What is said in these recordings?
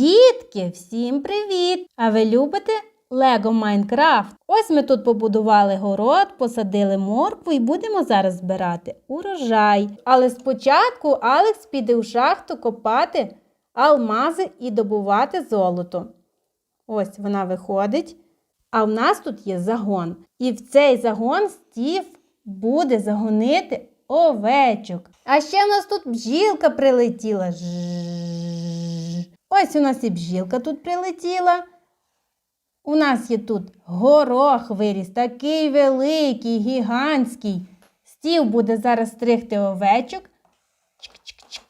Дітки, всім привіт! А ви любите Лего Майнкрафт? Ось ми тут побудували город, посадили моркву і будемо зараз збирати урожай. Але спочатку Алекс піде у шахту копати алмази і добувати золото. Ось вона виходить. А в нас тут є загон. І в цей загон Стів буде загонити овечок. А ще в нас тут бджілка прилетіла. Жжж. Ось у нас і бджілка тут прилетіла. У нас є тут горох виріс, такий великий, гігантський. Стів буде зараз стригти овечок. Чик-чик-чик,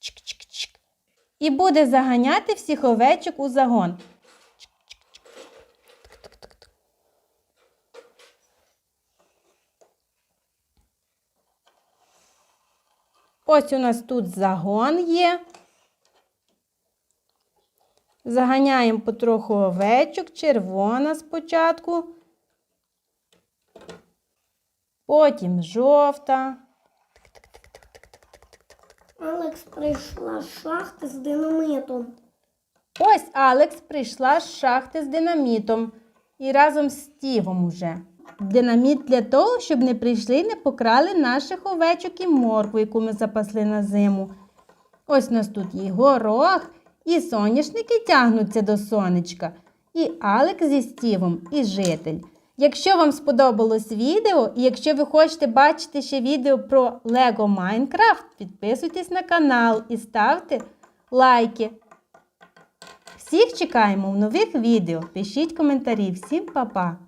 чик-чик-чик. І буде заганяти всіх овечок у загон. Ось у нас тут загон є. Заганяємо потроху овечок, червона спочатку. Потім жовта. Алекс прийшла з шахти з динамітом. Ось Алекс прийшла з шахти з динамітом і разом з Стівом уже. Динаміт для того, щоб не прийшли і не покрали наших овечок і моркву, яку ми запасли на зиму. Ось у нас тут є горох, і соняшники тягнуться до сонечка, і Алекс зі Стівом, і житель. Якщо вам сподобалось відео, і якщо ви хочете бачити ще відео про Lego Minecraft, підписуйтесь на канал і ставте лайки. Всіх чекаємо в нових відео. Пишіть коментарі. Всім па-па!